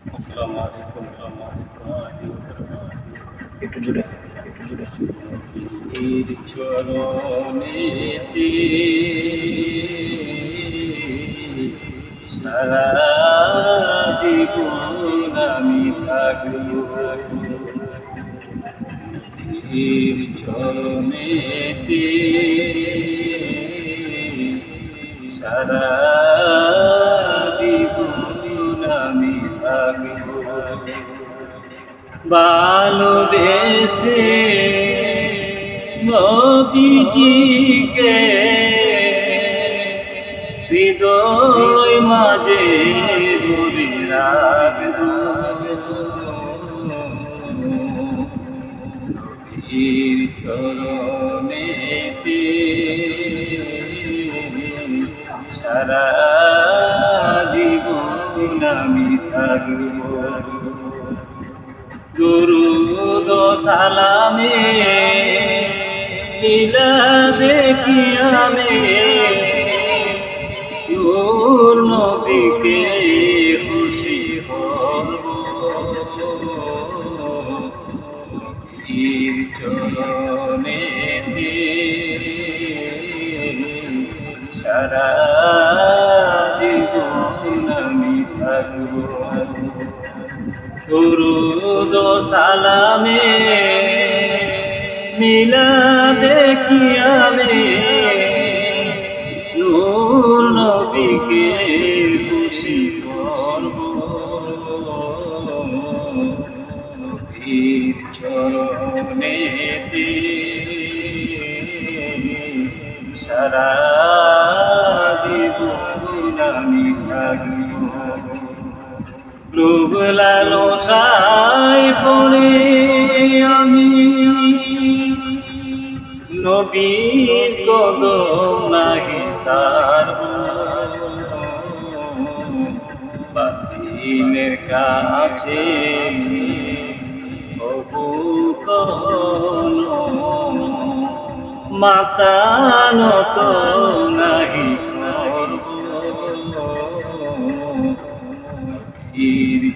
আসসালামু আলাইকুম একটু জুড়ে একটু জুড়ে পীর সারা জীবন আমি থাকব। চরণেতে সারা জীবন ভালোবেসে নবীজিকে হৃদয় মাঝে ভরে রাখব। নবীর চরণেতে সারা জীবন আমি থাকব দুরুদ সালামে লীলা দেখি আমি। নূর নবীকে খুশি হব চরণেতে সারা দুরুদ সালামে মিলা দেখি আমি। নূর নবীকে খুশি করব। নবীর চরণেতে সারা জীবন আমি থাকব। লোভ লালসায় পড়ে আমি নবীর কদম নাহি সারব। বাতিলের কাছে কখনো মাতানত নাহি y